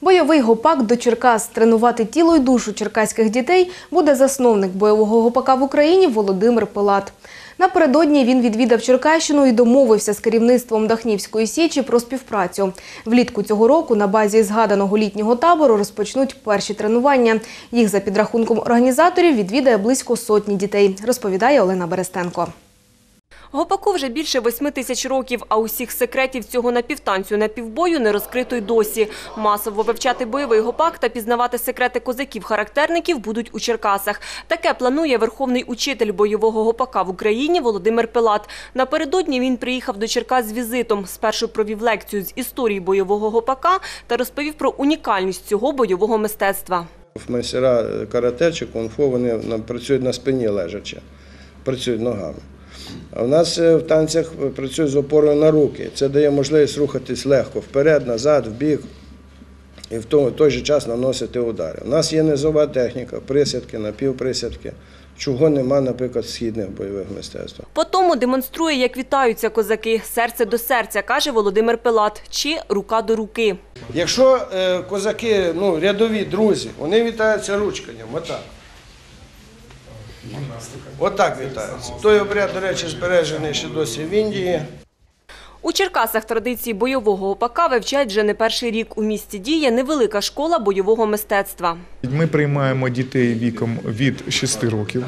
Бойовий гопак до Черкас. Тренувати тіло й душу черкаських дітей буде засновник бойового гопака в Україні Володимир Пилат. Напередодні він відвідав Черкащину і домовився з керівництвом Дахнівської січі про співпрацю. Влітку цього року на базі згаданого літнього табору розпочнуть перші тренування. Їх за підрахунком організаторів відвідає близько сотні дітей, розповідає Олена Берестенко. Гопаку вже більше восьми тисяч років, а усіх секретів цього напівтанцю напівбою не розкрито й досі. Масово вивчати бойовий гопак та пізнавати секрети козаків-характерників будуть у Черкасах. Таке планує верховний учитель бойового гопака в Україні Володимир Пилат. Напередодні він приїхав до Черкас з візитом. Спершу провів лекцію з історії бойового гопака та розповів про унікальність цього бойового мистецтва. Майстера карате чи кунг-фу, працюють на спині лежачи, працюють ногами. А в нас е, в танцях працюють з опорою на руки. Це дає можливість рухатись легко вперед, назад, вбік і в той, той же час наносити удари. У нас є низова техніка, присядки, напівприсядки, чого нема, наприклад, в східних бойових мистецтвах. По тому демонструє, як вітаються козаки. Серце до серця, каже Володимир Пилат, чи рука до руки. Якщо е, козаки, ну, рядові друзі, вони вітаються ручканням, отак. Отак вітаються. Той обряд, до речі, збережений ще досі в Індії. У Черкасах традиції бойового опака вивчають вже не перший рік. У місті діє невелика школа бойового мистецтва. Ми приймаємо дітей віком від 6 років.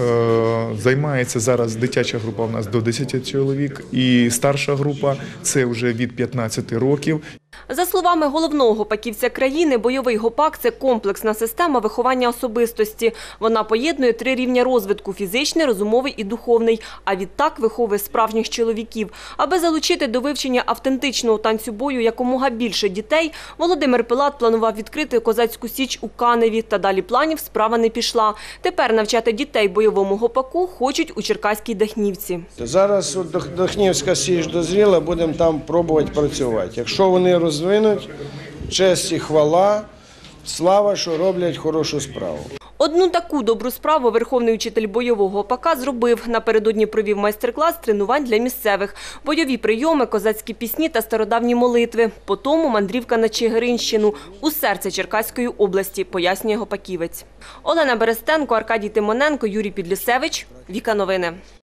Е, Займається зараз дитяча група у нас до 10 чоловік, і старша група це вже від 15 років. За словами головного гопаківця країни, бойовий гопак – це комплексна система виховання особистості. Вона поєднує три рівня розвитку – фізичний, розумовий і духовний. А відтак виховує справжніх чоловіків. Аби залучити до вивчення автентичного танцю бою якомога більше дітей, Володимир Пилат планував відкрити козацьку січ у Каневі. Та далі планів справа не пішла. Тепер навчати дітей бойовому гопаку хочуть у Черкаській Дахнівці. Зараз Дахнівська січ дозріла, будемо там пробувати працювати. Якщо вони розвинуть, честь і хвала, слава, що роблять хорошу справу. Одну таку добру справу верховний учитель бойового ОПК зробив. Напередодні провів майстер-клас тренувань для місцевих. Бойові прийоми, козацькі пісні та стародавні молитви. По мандрівка на Чигиринщину у серце Черкаської області, пояснює Гопаківець. Олена Берестенко, Аркадій Тимоненко, Юрій Підлісевич. Віка Новини.